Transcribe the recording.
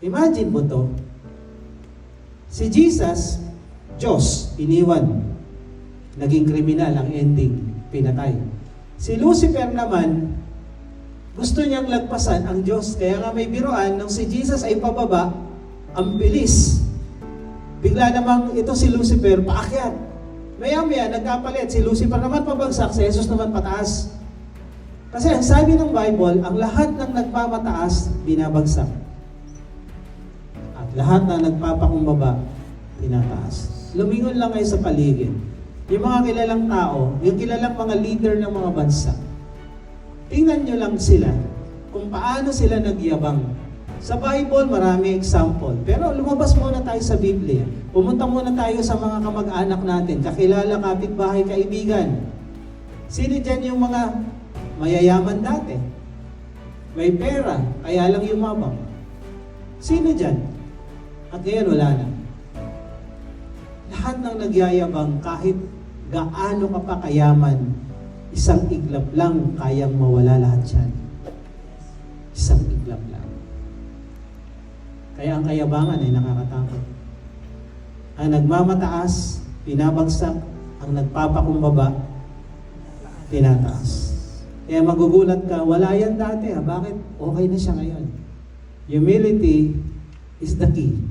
Imagine mo to. Si Jesus, Diyos, iniwan. Naging kriminal ang ending, pinatay. Si Lucifer naman, gusto niyang lagpasan ang Diyos. Kaya nga may biroan, nung si Jesus ay pababa, ang bilis. Bigla namang ito si Lucifer, paakyat. Maya-maya, nagkapalit. Si Lucifer naman pabagsak, si Jesus naman pataas. Kasi ang sabi ng Bible, ang lahat ng nagpapataas, binabagsak. At lahat na nagpapakumbaba, tinataas. Lumingon lang kayo sa paligid. Yung mga kilalang tao, yung kilalang mga leader ng mga bansa, tingnan nyo lang sila kung paano sila nagyabang. Sa Bible, marami example. Pero lumabas muna tayo sa Biblia. Pumunta muna tayo sa mga kamag-anak natin, kakilala, kapitbahay, kaibigan. Sino dyan yung mga mayayaman dati? May pera, kaya lang yumabang. Sino dyan? At ngayon wala na. Lahat ng nagyayabang kahit gaano ka pa kayaman, isang iglap lang kayang mawala lahat yan. Isang iglap lang. Kaya ang kayabangan ay nakakatakot. Ang nagmamataas, pinabagsak. Ang nagpapakumbaba, tinataas. Kaya magugulat ka, wala yan dati ha. Bakit? Okay na siya ngayon. Humility is the key